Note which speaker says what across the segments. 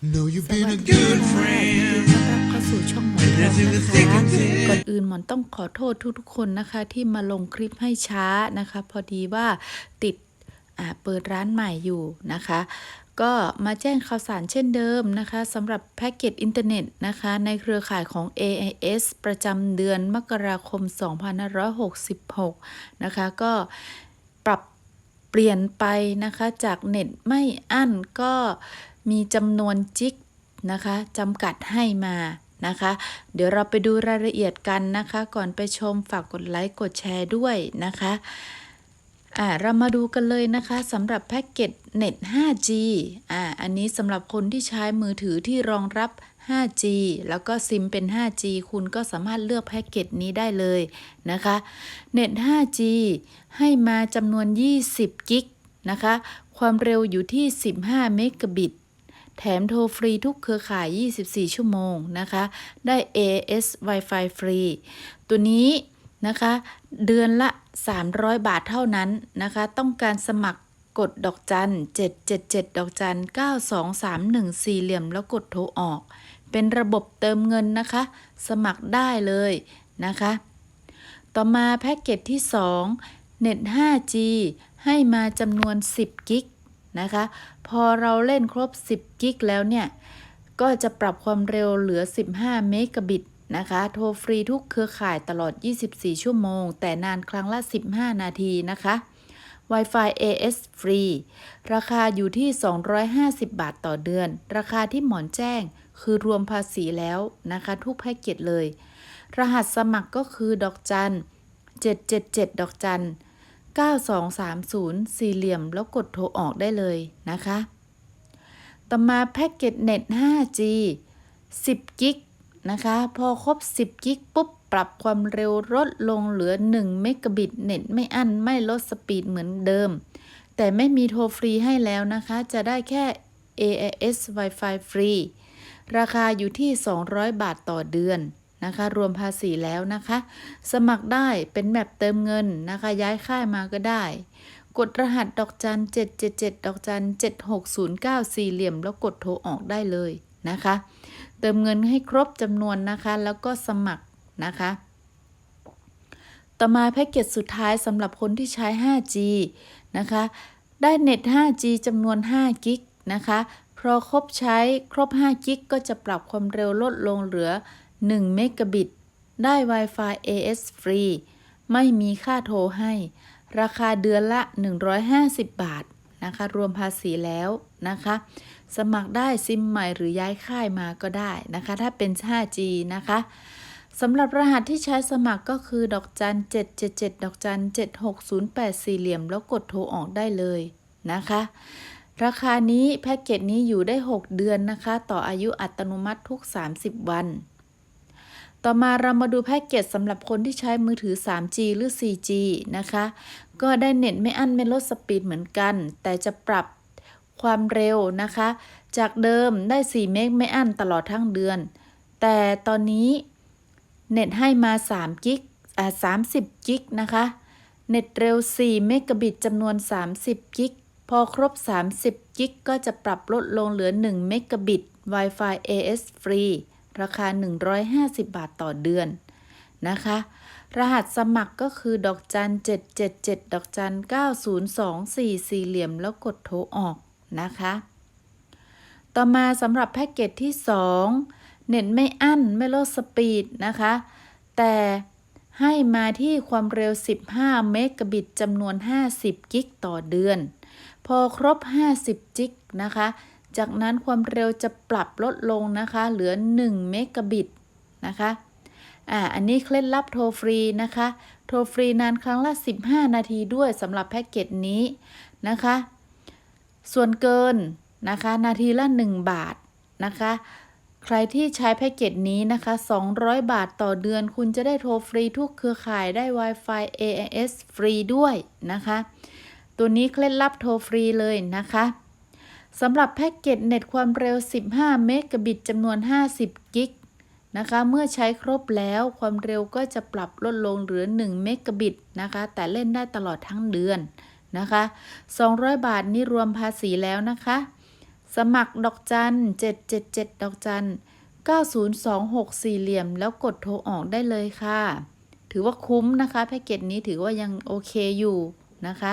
Speaker 1: Know you've
Speaker 2: ส
Speaker 1: been
Speaker 2: วั
Speaker 1: a
Speaker 2: สดี
Speaker 1: good
Speaker 2: ค่ะยิน
Speaker 1: friend.
Speaker 2: ดีต้อนรับเข้าสู่ช่องหมอนทองนะคะก่อนอื่นหมอนต้องขอโทษทุกๆคนนะคะ ที่มาลงคลิปให้ช้านะคะ พอดีว่าติดอ่าเปิดร้านใหม่อยู่นะคะ ก็มาแจ้งข่าวสารเช่นเดิมนะคะสำหรับแพ็กเกจอินเทอร์เน็ตนะคะ ในเครือข่ายของ AIS ประจำเดือนมกราคม 2566 นะคะ ก็ปรับเปลี่ยนไปนะคะจากเน็ตไม่อั้นก็ มีจำนวนจิกนะคะจำกัดให้มานะคะ เดี๋ยวเราไปดูรายละเอียดกันนะคะ ก่อนไปชมฝากกดไลค์กดแชร์ด้วยนะคะอ่าเรามาดูกันเลยนะคะสำหรับแพ็กเกจเน็ต 5G อ่าอันนี้สำหรับคนที่ใช้มือถือที่รองรับ 5G แล้วก็ซิมเป็น 5G คุณก็สามารถเลือกแพ็กเกจนี้ได้เลยนะคะเน็ต 5G ให้มาจำนวน 20 กิกนะคะ ความเร็วอยู่ที่ 15 เมกะบิต แถมโทรฟรีทุกเครือข่าย 24 ชั่วโมงนะคะ ได้ AS Wi-Fi ฟรี ตัวนี้นะคะ เดือนละ 300 บาทเท่านั้นนะคะ ต้องการสมัครกดดอกจัน 777 ดอกจัน 9231 สี่เหลี่ยมแล้วกดโทรออก เป็นระบบเติมเงินนะคะ สมัครได้เลยนะคะ ต่อมาแพ็กเกจที่ 2 เน็ต 5G ให้มาจำนวน 10 กิก นะคะ พอเราเล่นครบ 10 กิกแล้วเนี่ย ก็จะปรับความเร็วเหลือ 15 เมกะบิตนะคะ โทรฟรีทุกเครือข่ายตลอด 24 ชั่วโมง แต่นานครั้งละ 15 นาทีนะคะ Wi-Fi AS ฟรี ราคาอยู่ที่ 250 บาทต่อเดือน ราคาที่หมอนแจ้งคือรวมภาษีแล้วนะคะ ทุกแพ็กเกจเลย รหัสสมัครก็คือดอกจัน 777 ดอกจัน 9230 สี่เหลี่ยมแล้วกดโทรออกได้เลยนะคะ ต่อมาแพ็กเกจเน็ต 5G 10 กิกนะคะ พอครบ 10 กิกปุ๊บ ปรับความเร็วลดลงเหลือ 1 เมกะบิตเน็ตไม่อั้น ไม่ลดสปีดเหมือนเดิม แต่ไม่มีโทรฟรีให้แล้วนะคะ จะได้แค่ AIS Wi-Fi ฟรี ราคาอยู่ที่ 200 บาทต่อเดือน นะคะ รวมภาษีแล้วนะคะ สมัครได้เป็นแบบเติมเงินนะคะ ย้ายค่ายมาก็ได้ กดรหัสดอกจัน777 ดอกจัน7609 สี่เหลี่ยม แล้วกดโทรออกได้เลยนะคะ เติมเงินให้ครบจำนวนนะคะ แล้วก็สมัครนะคะ ต่อมาแพ็กเกจสุดท้ายสำหรับคนที่ใช้ 5G นะคะ ได้เน็ต 5G จำนวน 5 กิกนะคะพอครบใช้ครบ 5 กิกก็จะปรับความเร็วลดลงเหลือ 1 เมกะบิต ได้ Wi-Fi AS ฟรี ไม่มีค่าโทรให้ ราคาเดือนละ 150 บาทนะคะ รวมภาษีแล้วนะคะ สมัครได้ซิมใหม่หรือย้ายค่ายมาก็ได้นะคะ ถ้าเป็น 5G นะคะสำหรับรหัสที่ใช้สมัครก็คือ ดอกจัน 777 ดอกจัน 7608 สี่เหลี่ยม แล้วกดโทรออกได้เลยนะคะ ราคานี้แพ็กเกจนี้อยู่ได้ 6 เดือนนะคะ ต่ออายุอัตโนมัติทุก 30 วัน ต่อมาเรามาดูแพ็กเกจสำหรับคนที่ใช้มือถือ 3G หรือ 4G นะคะ ก็ได้เน็ตไม่อั้นไม่ลดสปีดเหมือนกัน แต่จะปรับความเร็วนะคะ จากเดิมได้ 4 เมกไม่อั้นตลอดทั้งเดือน แต่ตอนนี้เน็ตให้มา 3 กิกอ่า30 กิกนะคะ เน็ตเร็ว 4 เมกะบิตจำนวน 30 กิก พอครบ 30 กิกก็จะปรับลดลงเหลือ 1 เมกะบิต Wi-Fi AS ฟ รีราคา 150 บาทต่อเดือนนะคะ รหัสสมัครก็คือดอกจัน 777 ดอกจัน 9024 สี่เหลี่ยมแล้วกดโทรออกนะคะ ต่อมาสำหรับแพ็กเกจที่ 2 เน็ตไม่อั้นไม่ลดสปีดนะคะ แต่ให้มาที่ความเร็ว 15 เมกะบิตจำนวน 50 กิกต่อเดือน พอครบ 50 กิกนะคะ จากนั้นความเร็วจะปรับลดลงนะคะ เหลือ 1 เมกะบิตนะคะ อ่า อันนี้เคล็ดลับโทรฟรีนะคะ โทรฟรีนานครั้งละ 15 นาทีด้วยสำหรับแพ็กเกจนี้นะคะ ส่วนเกินนะคะ นาทีละ 1 บาทนะคะ ใครที่ใช้แพ็กเกจนี้นะคะ 200 บาทต่อเดือน คุณจะได้โทรฟรีทุกเครือข่ายได้ Wi-Fi AIS ฟรีด้วยนะคะ ตัวนี้เคล็ดลับโทรฟรีเลยนะคะ สำหรับแพ็กเกจเน็ตความเร็ว 15 เมกะบิตจำนวน 50 กิกนะคะ เมื่อใช้ครบแล้วความเร็วก็จะปรับลดลงเหลือ 1 เมกะบิตนะคะ แต่เล่นได้ตลอดทั้งเดือนนะคะ 200 บาทนี่รวมภาษีแล้วนะคะ สมัครดอกจัน 777 ดอกจัน 9026 สี่เหลี่ยม แล้วกดโทรออกได้เลยค่ะ ถือว่าคุ้มนะคะ แพ็กเกจนี้ถือว่ายังโอเคอยู่นะคะ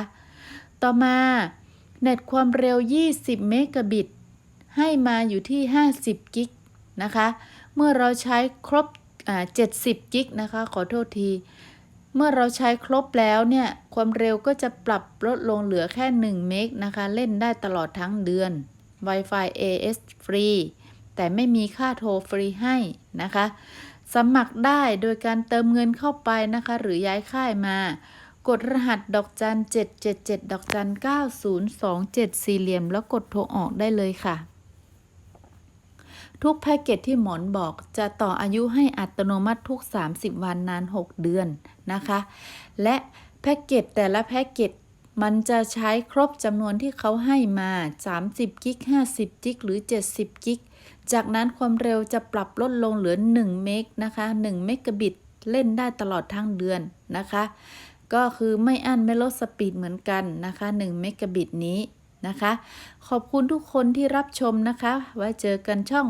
Speaker 2: ต่อมา เน็ตความเร็ว 20 เมกะบิต ให้มาอยู่ที่ 50 กิกนะคะ เมื่อเราใช้ครบ70 กิกนะคะ ขอโทษที เมื่อเราใช้ครบแล้วเนี่ย ความเร็วก็จะปรับลดลงเหลือแค่ 1 เมกนะคะ เล่นได้ตลอดทั้งเดือน Wi-Fi AS ฟรี แต่ไม่มีค่าโทรฟรีให้นะคะ สมัครได้โดยการเติมเงินเข้าไปนะคะ หรือย้ายค่ายมา กดรหัสดอกจัน777 ดอกจัน9027 สี่เหลี่ยม แล้วกดโทรออกได้เลยค่ะ ทุกแพ็กเกจที่หมอนบอกจะต่ออายุให้อัตโนมัติทุก 30 วันนาน 6 เดือนนะคะ และแพ็กเกจแต่ละแพ็กเกจมันจะใช้ครบจำนวนที่เขาให้มา 30 กิก 50 กิก หรือ 70 กิก จากนั้นความเร็วจะปรับลดลงเหลือ 1 เมกนะคะ 1 เมกะบิต เล่นได้ตลอดทั้งเดือนนะคะ ก็คือไม่อั้นไม่ลดสปีดเหมือนกันนะคะ1เมกะบิตนี้นะคะ ขอบคุณทุกคนที่รับชมนะคะ ไว้เจอกันช่อง